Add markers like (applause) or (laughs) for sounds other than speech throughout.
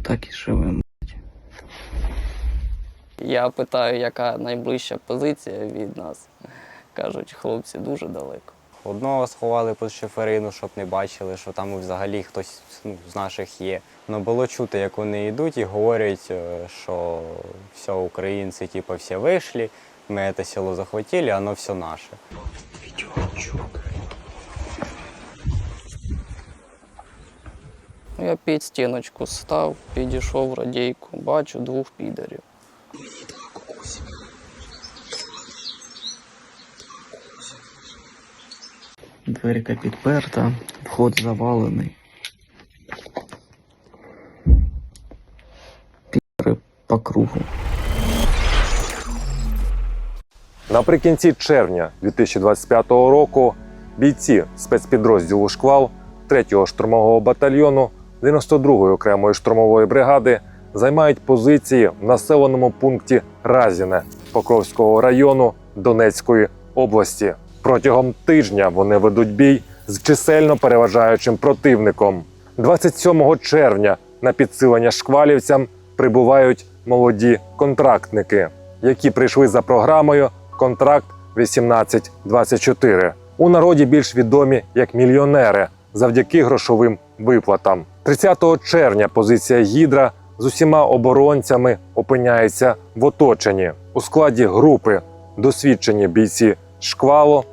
Отак і живемо. Я питаю, яка найближча позиція від нас. Кажуть, хлопці дуже далеко. Одного сховали під шиферину, щоб не бачили, що там взагалі хтось ну, з наших є. Ну було чути, як вони йдуть і говорять, е, що все, українці, типу, всі вийшли, ми це село захватили, воно все наше. Ну, Я під стіночку став, підійшов в радійку, бачу двох підарів. Дверка підперта, вход завалений. Піри по кругу. Наприкінці червня 2025 року бійці спецпідрозділу Шквал 3-го штурмового батальйону 92-ї окремої штурмової бригади займають позиції в населеному пункті Разіне Покровського району Донецької області. Протягом тижня вони ведуть бій з чисельно переважаючим противником. 27 червня на підсилення шквалівцям прибувають молоді контрактники, які прийшли за програмою Контракт 1824. У народі більш відомі як мільйонери завдяки грошовим виплатам. 30 червня позиція Гідра з усіма оборонцями опиняється в оточенні у складі групи досвідчені бійці шквало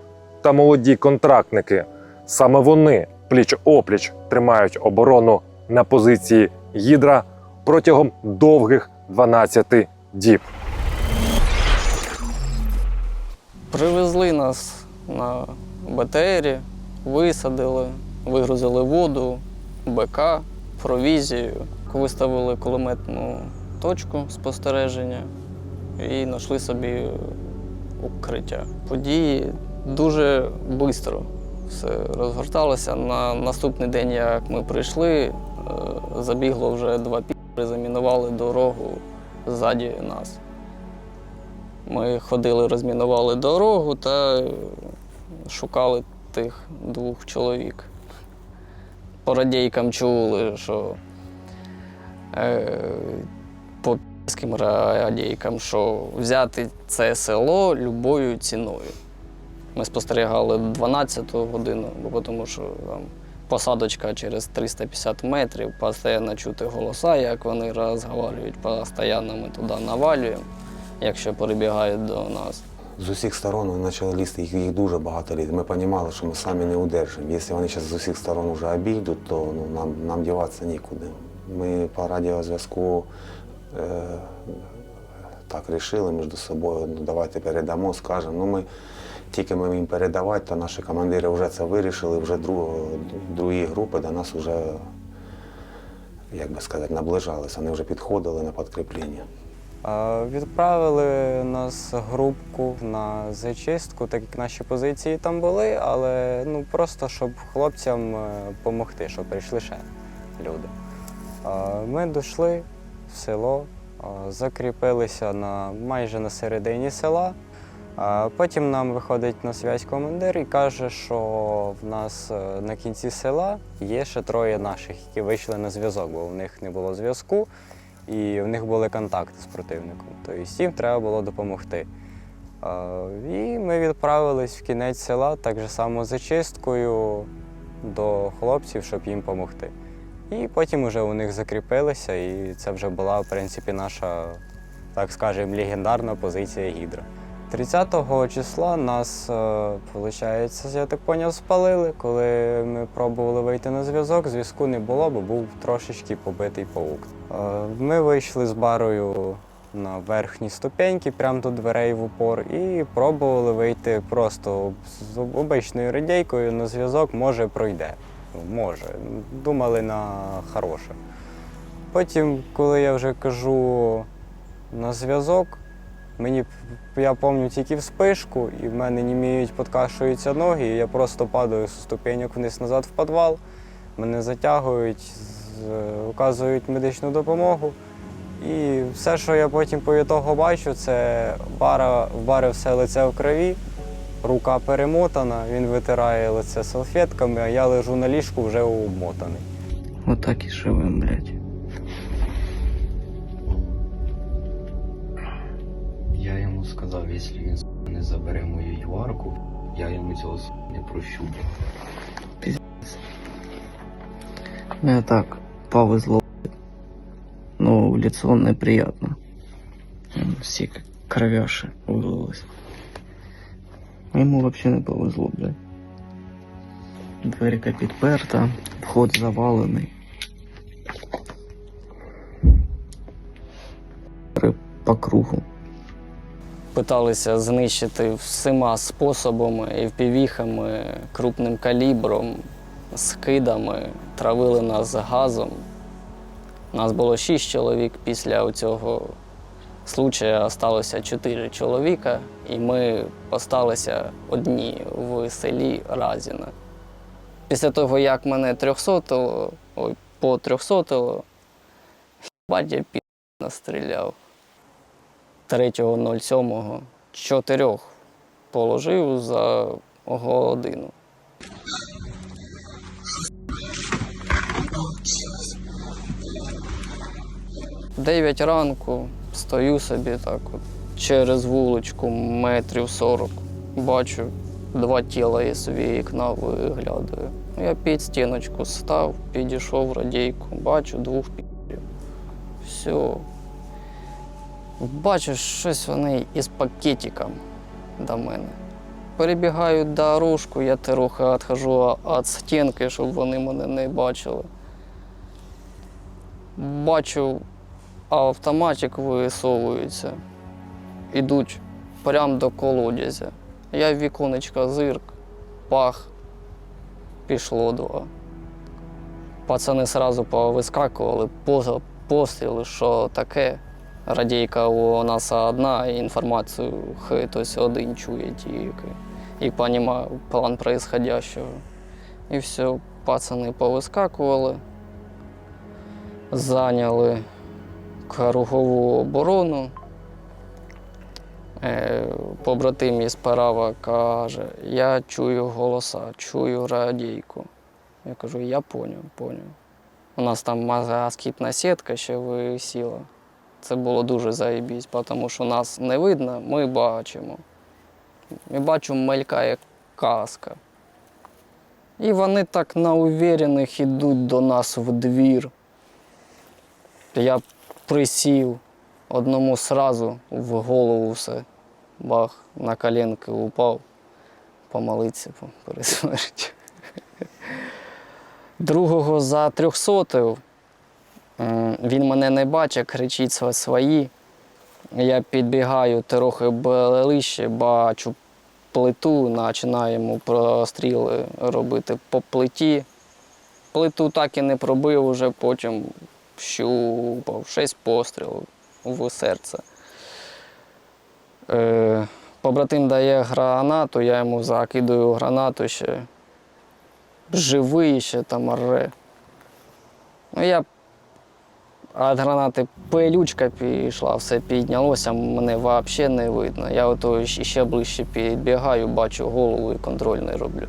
та молоді контрактники. Саме вони пліч опліч тримають оборону на позиції Гідра протягом довгих 12 діб. Привезли нас на БТРі, висадили, вигрузили воду, БК, провізію, виставили кулеметну точку спостереження і знайшли собі укриття. Події дуже швидко все розгорталося. На наступний день, як ми прийшли, е, забігло вже два пі, замінували дорогу ззаді нас. Ми ходили, розмінували дорогу та шукали тих двох чоловік. По радійкам чули, що е, по піським радійкам, що взяти це село любою ціною. Ми спостерігали 12-ту годину, бо тому що там посадочка через 350 метрів, постійно чути голоса, як вони розговорюють, постійно ми туди навалюємо, якщо перебігають до нас. З усіх сторон вони почали лізти, їх, їх дуже багато лізти. Ми розуміли, що ми самі не удержимо. Якщо вони зараз з усіх сторон вже обійдуть, то ну, нам, нам діватися нікуди. Ми по радіозв'язку е, так вирішили між собою, ну давайте передамо, скажемо. Ну, ми, тільки ми їм передавати, то наші командири вже це вирішили, вже друг, другі групи до нас вже, як би сказати, наближалися. Вони вже підходили на підкріплення. Е, Відправили нас групку на зачистку, так як наші позиції там були, але ну просто щоб хлопцям допомогти, щоб прийшли ще люди. Е, Ми дійшли в село, е, закріпилися на майже на середині села. Е, Потім нам виходить на связь командир і каже, що в нас е, на кінці села є ще троє наших, які вийшли на зв'язок, бо в них не було зв'язку і в них були контакти з противником. Тобто їм треба було допомогти. Е, І ми відправились в кінець села так же само зачисткою до хлопців, щоб їм допомогти. І потім вже у них закріпилися, і це вже була, в принципі, наша, так скажемо, легендарна позиція Гідра. 30 числа нас, виходить, я так поняв, спалили. Коли ми пробували вийти на зв'язок, зв'язку не було, бо був трошечки побитий паук. Е, Ми вийшли з барою на верхні ступеньки, прямо до дверей в упор, і пробували вийти просто з обичною радійкою на зв'язок, може пройде. Ну, Може. Думали на хороше. Потім, коли я вже кажу на зв'язок, Мені я пам'ятаю тільки вспишку, і в мене німіють, подкашуються ноги, і я просто падаю з ступеньок вниз назад в підвал. Мене затягують, оказують медичну допомогу. І все, що я потім по того бачу, це бара, в бари все лице в крові, рука перемотана, він витирає лице салфетками, а я лежу на ліжку вже обмотаний. Отак і живем, блядь. Я йому сказав, якщо він не забере мою юарку, я йому цього не прощу. Не так повезло. Ну, в лицо неприятно. Все как кровяши вылилось. Ему вообще не повезло, блядь. Дверка підперта, вход завалений. По кругу. Питалися знищити всіма способами, і впівіхами, крупним калібром, скидами, травили нас газом. Нас було шість чоловік після цього случая залишилося чотири чоловіка, і ми осталися одні в селі Разіна. Після того, як мене трьохсотило, ой, по трьохсотило, бать я пі настріляв. 3.07 чотирьох положив за годину. Дев'ять ранку стою собі так от через вуличку метрів 40. Бачу, два тіла я собі вікна виглядаю. Я під стіночку став, підійшов радійку, бачу двох пів. Все. Бачу, щось вони із пакетиком до мене. Перебігаю дорожку, я трохи відхожу від стінки, щоб вони мене не бачили. Бачу, автоматик висовується. Ідуть прямо до колодязя. Я в зирк, пах, пішло два. Пацани одразу повискакували, постріли, що таке. Радійка у нас одна, і інформацію хтось один чує тільки. І розуміє план происходящего. І все, пацани повискакували, зайняли кругову оборону. Е, Побратим із справа каже, я чую голоса, чую радійку. Я кажу, я поняв, поняв. У нас там москітна сітка ще висіла. Це було дуже заєбісь, тому що нас не видно, ми бачимо. Ми бачимо, мелькає каска. І вони так на увірених йдуть до нас в двір. Я присів, одному сразу в голову все. Бах, на коленки упав, помолитися перед смертю. Другого за трьохсотив. М, Він мене не бачить, кричить свої. Я підбігаю трохи ближче, бачу плиту, починаємо простріли робити по плиті. Плиту так і не пробив, уже потім щупав, шість пострілів в серце. Е, побратим дає гранату, я йому закидаю гранату ще. Живий ще там ре. Ну, я від гранати пилючка пішла, все піднялося, мене взагалі не видно. Я ото ще ближче підбігаю, бачу голову і контрольний роблю.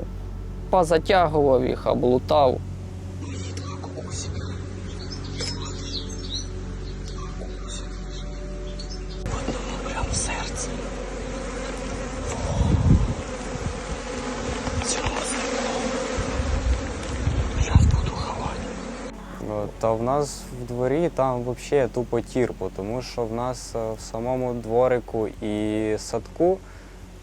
Позатягував їх, облутав. Ну, Та в нас в дворі там взагалі тупо тірпо, тому що в нас е, в самому дворику і садку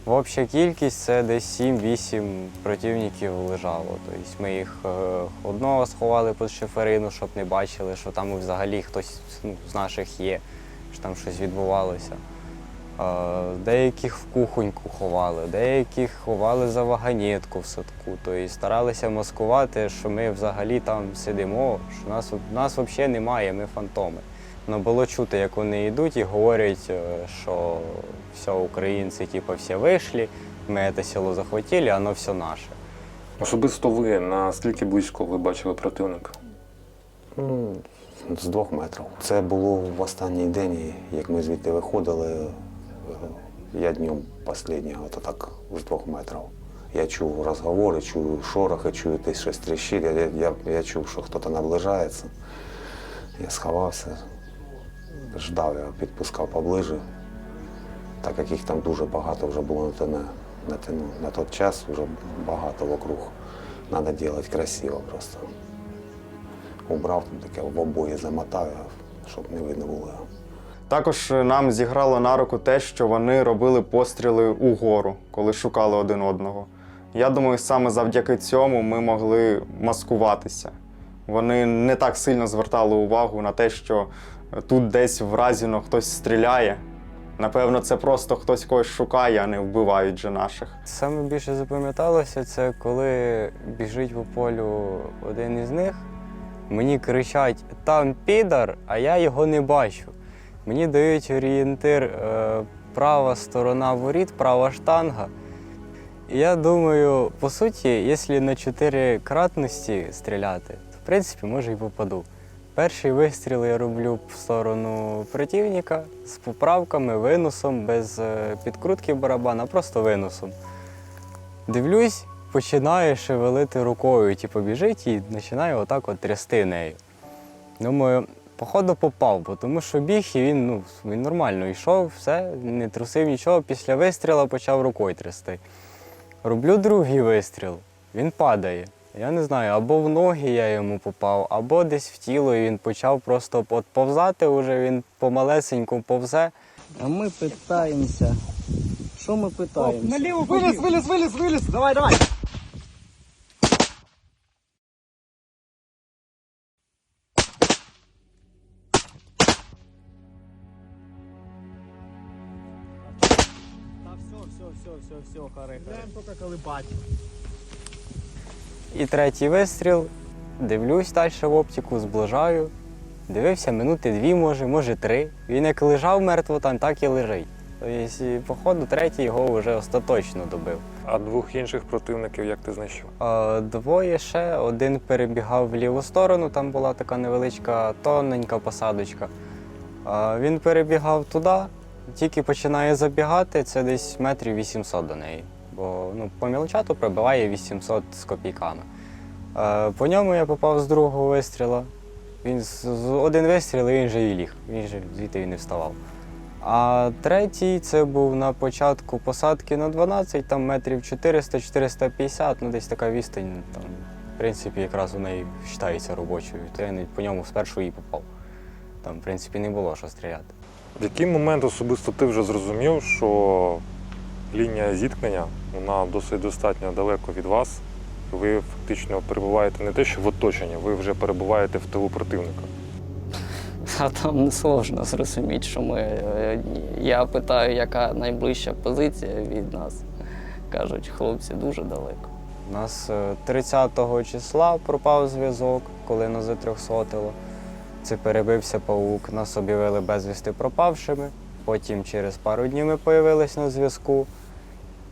в обща кількість це десь 7-8 противників лежало. Тобто ми їх е, одного сховали під шиферину, щоб не бачили, що там взагалі хтось ну, з наших є, що там щось відбувалося. Деяких в кухоньку ховали, деяких ховали за вагонетку в садку. Тобто старалися маскувати, що ми взагалі там сидимо, що нас, нас взагалі немає, ми фантоми. Ну було чути, як вони йдуть і говорять, е, що все, українці типу, всі вийшли, ми це село захватили, воно все наше. Особисто ви наскільки близько ви бачили противника? Ну, з двох метрів. Це було в останній день, як ми звідти виходили. Я днем останнього, то так з двох метрів. Я чув розговори, чую шорохи, чую десь щось тріщить. Я, я, я, чув, що хтось наближається. Я сховався, ждав, я підпускав поближе. так як їх там дуже багато вже було на, на, на, на той час, вже багато вокруг. Треба робити красиво просто. Убрав там таке в обої замотав, щоб не видно було. Також нам зіграло на руку те, що вони робили постріли угору, коли шукали один одного. Я думаю, саме завдяки цьому ми могли маскуватися. Вони не так сильно звертали увагу на те, що тут десь вразіно хтось стріляє. Напевно, це просто хтось когось шукає, а не вбивають же наших. Саме більше запам'яталося, це коли біжить по полю один із них. Мені кричать там підар, а я його не бачу. Мені дають орієнтир е, права сторона воріт, права штанга. І я думаю, по суті, якщо на чотири кратності стріляти, то в принципі може і попаду. Перший вистріл я роблю в сторону противника з поправками, виносом, без е, підкрутки барабана, просто виносом. Дивлюсь, починає шевелити рукою, типу біжить і починає отак от трясти нею. Думаю, походу попав, бо тому що біг і він, ну, він нормально йшов, все, не трусив нічого. Після вистрілу почав рукою трясти. Роблю другий вистріл, він падає. Я не знаю, або в ноги я йому попав, або десь в тіло, і він почав просто от повзати, уже він помалесеньку повзе. А мы пытаемся. Что мы пытаемся? Налево, вылез, вылез, вылез, вылез. Давай, давай. все, все, все, все, все, хоры, хоры. только колыбать. І третій вистріл. Дивлюсь далі в оптику, зближаю. Дивився минути дві, може, може три. Він як лежав мертво там, так і лежить. Тобто, і, походу, третій його вже остаточно добив. А двох інших противників як ти знайшов? А, двоє ще, один перебігав в ліву сторону, там була така невеличка тоненька посадочка. А, він перебігав туди, тільки починає забігати, це десь метрів 800 до неї. Бо ну, по мілочату пробиває 800 з копійками. А, по ньому я попав з другого вистріла. Він з один вистріл і він же і ліг. Він же звідти і не вставав. А третій це був на початку посадки на 12, там метрів 400-450, ну десь така відстань. Там, в принципі, якраз у неї вважається робочою. То я по ньому спершу і попав. Там, в принципі, не було що стріляти. В який момент особисто ти вже зрозумів, що лінія зіткнення вона досить достатньо далеко від вас. Ви фактично перебуваєте не те, що в оточенні, ви вже перебуваєте в тилу противника. (laughs) А там не сложно зрозуміти, що ми. е, Я питаю, яка найближча позиція від нас. Кажуть, хлопці дуже далеко. У нас е, 30-го числа пропав зв'язок, коли нас затрьохсотило. Це перебився паук, нас об'явили безвісти пропавшими. Потім через пару днів ми з'явилися на зв'язку.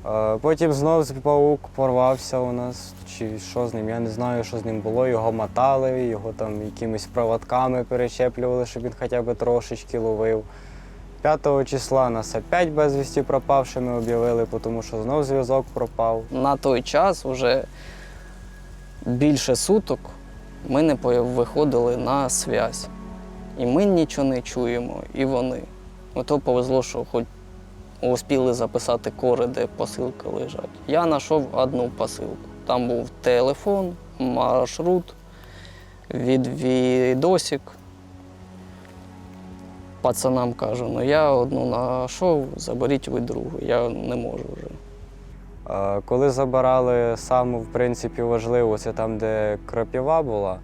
Е, Потім знов паук порвався у нас. Чи що з ним? Я не знаю, що з ним було. Його мотали, його там якимись проводками перечеплювали, щоб він хоча б трошечки ловив. 5 числа нас опять безвісті пропавшими об'явили, тому що знов зв'язок пропав. На той час вже більше суток ми не виходили на связь. І ми нічого не чуємо, і вони. Ото повезло, що хоч успіли записати кори, де посилки лежать. Я знайшов одну посилку. Там був телефон, маршрут, відвідосик. Пацанам кажу, ну я одну знайшов, заберіть ви другу, я не можу вже. Коли забирали саму, в принципі, важливу, це там, де крапіва була,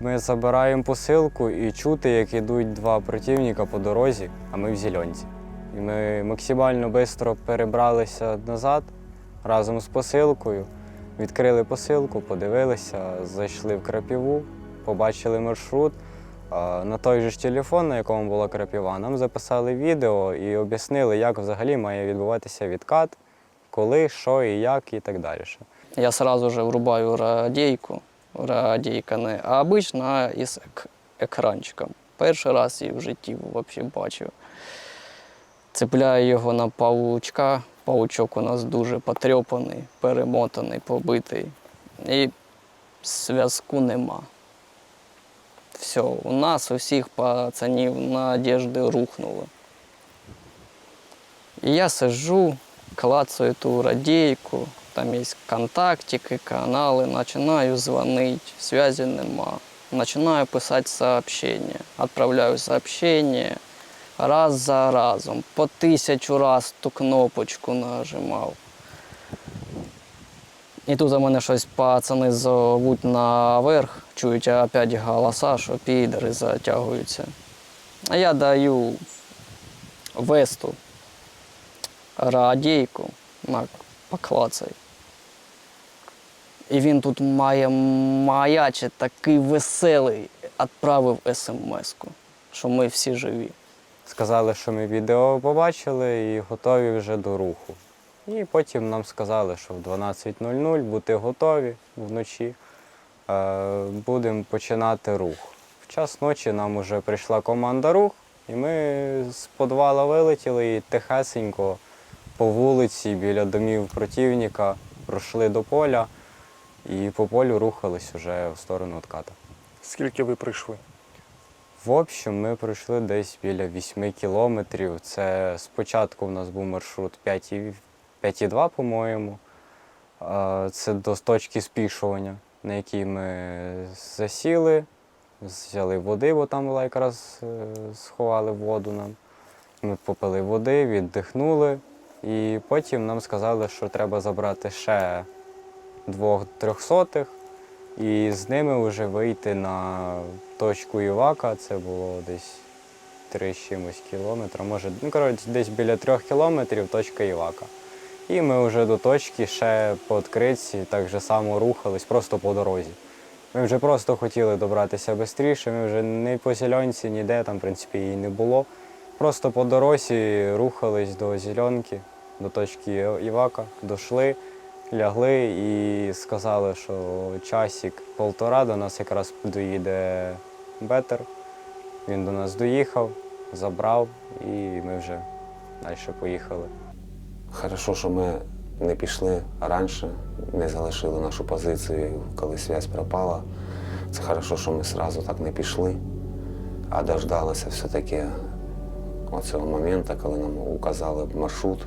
ми забираємо посилку і чути, як йдуть два противника по дорозі, а ми в зеленці. І ми максимально швидко перебралися назад разом з посилкою, відкрили посилку, подивилися, зайшли в крапіву, побачили маршрут. На той же ж телефон, на якому була крапіва, нам записали відео і об'яснили, як взагалі має відбуватися відкат, коли, що і як, і так далі. Я сразу же врубаю радійку. Радійка не а обична із ек- екранчиком. Перший раз її в житті взагалі бачив. Цепляю його на паучка. Паучок у нас дуже потрьопаний, перемотаний, побитий. І зв'язку нема. Все, у нас у всіх пацанів надіжди рухнули. І я сижу, клацаю ту радійку, там є контактики, канали, починаю дзвонити, зв'язі нема. Починаю писати сообщення. Відправляю сообщення раз за разом, по тисячу раз ту кнопочку нажимав. І тут за мене щось пацани зовуть наверх, чують опять голоса, що підери затягуються. А я даю весту радійку на поклацай. І він тут має маячить такий веселий, відправив смс-ку, що ми всі живі. Сказали, що ми відео побачили і готові вже до руху. І потім нам сказали, що в 12.00 бути готові вночі. Е, Будемо починати рух. В час ночі нам вже прийшла команда рух, і ми з підвала вилетіли і тихесенько по вулиці біля домів противника пройшли до поля і по полю рухались вже в сторону отката. Скільки ви прийшли? В общем, ми пройшли десь біля 8 кілометрів. Це спочатку в нас був маршрут 5,2, 5,2, по-моєму. Це до точки спішування, на якій ми засіли, взяли води, бо там була якраз е, сховали воду нам. Ми попили води, віддихнули, і потім нам сказали, що треба забрати ще двох трьохсотих і з ними вже вийти на точку Івака. Це було десь три чимось кілометра, може, ну коротше, десь біля трьох кілометрів точка Івака. І ми вже до точки ще по відкритці так же само рухались, просто по дорозі. Ми вже просто хотіли добратися швидше, ми вже не по зеленці, ніде там, в принципі, її не було. Просто по дорозі рухались до зеленки, до точки Івака, дійшли, лягли і сказали, що часик полтора до нас якраз доїде бетер. Він до нас доїхав, забрав, і ми вже далі поїхали. Хорошо, що ми не пішли раніше, не залишили нашу позицію, коли зв'язь пропала. Це хорошо, що ми одразу так не пішли, а дождалися все-таки оцього моменту, коли нам указали маршрут.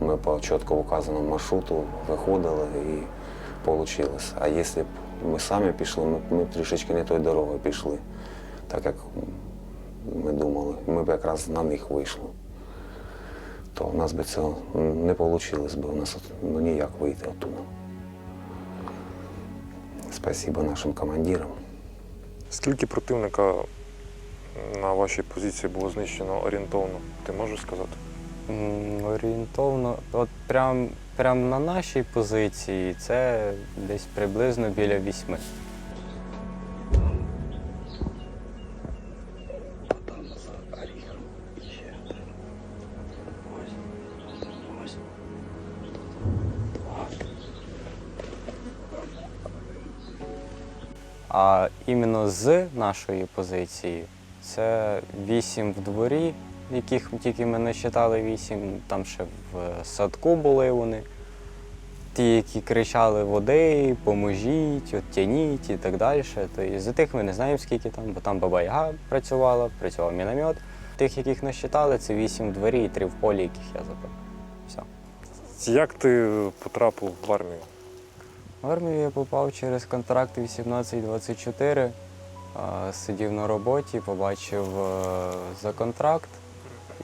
Ми по чітко указаному маршруту виходили і вийшло. А якщо б ми самі пішли, ми, ми трішечки не тою дорогою пішли, так як ми думали. Ми б якраз на них вийшли то у нас би цього не вийшло би у нас ну, ніяк вийти оттуда. Спасибо нашим командирам. Скільки противника на вашій позиції було знищено орієнтовно? Ти можеш сказати? М, Орієнтовно, от прям, прям на нашій позиції це десь приблизно біля вісьми. А іменно з нашої позиції це вісім в дворі, яких тільки ми не вважали вісім, там ще в садку були вони. Ті, які кричали води, поможіть, оттяніть і так далі. Тобто, за тих ми не знаємо, скільки там, бо там баба Яга працювала, працював міномет. Тих, яких вважали, це вісім в дворі і три в полі, яких я забив. Все. Як ти потрапив в армію? В армію я попав через контракт 18-24. Сидів на роботі, побачив е, за контракт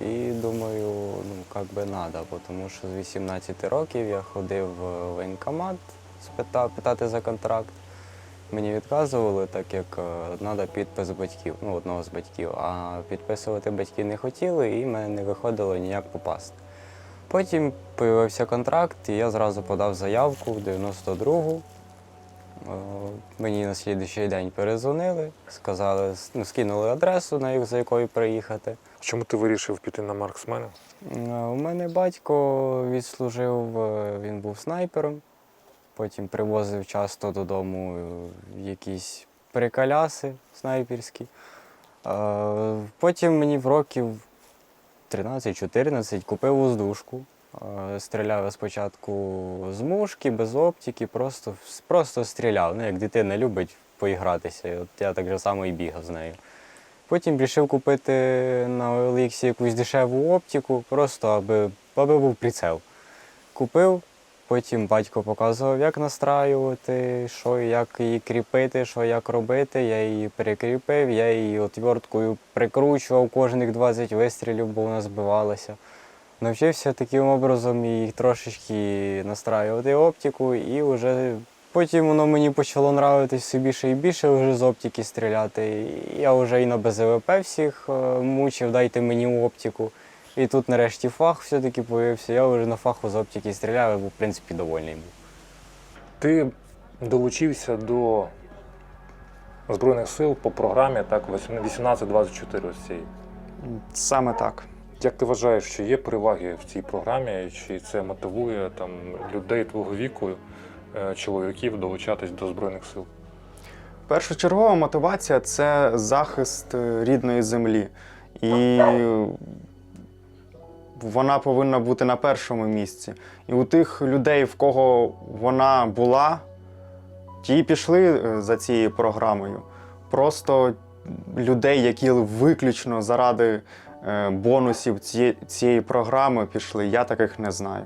і думаю, ну як би треба, тому що з 18 років я ходив в воєнкомат питати за контракт. Мені відказували, так як треба підпис батьків, ну одного з батьків, а підписувати батьки не хотіли і в мене не виходило ніяк попасти. Потім з'явився контракт, і я зразу подав заявку в 92-гу. Е, Мені на слідуючий день перезвонили, сказали, ну, скинули адресу, на за якою приїхати. Чому ти вирішив піти на марксмена? Е, У мене батько відслужив, е, він був снайпером, потім привозив часто додому якісь приколяси снайперські. Потім мені в років 13-14 купив воздушку. Е, Стріляв спочатку з мушки, без оптики, просто, просто стріляв. Ну, як дитина любить поігратися. От я так же само і бігав з нею. Потім вирішив купити на OLX якусь дешеву оптику, просто аби, аби був прицел. Купив, потім батько показував, як настраювати, що як її кріпити, що як робити. Я її перекріпив, я її отверткою прикручував кожних 20 вистрілів, бо вона збивалася. Навчився таким образом і трошечки настраювати оптику, і вже потім воно мені почало нравитись все більше і більше вже з оптики стріляти. Я вже і на БЗВП всіх е, мучив, дайте мені оптику. І тут нарешті фах все-таки появився. Я вже на фаху з оптики стріляв і був, в принципі, довольний був. Ти долучився до Збройних сил по програмі так 1824 ось цій. Саме так. Як ти вважаєш, чи є переваги в цій програмі, чи це мотивує там людей твого віку, е, чоловіків долучатись до Збройних сил? Першочергова мотивація це захист е, рідної землі. І вона повинна бути на першому місці. І у тих людей, в кого вона була, ті пішли е, за цією програмою. Просто людей, які виключно заради е, бонусів цієї, цієї програми пішли, я таких не знаю.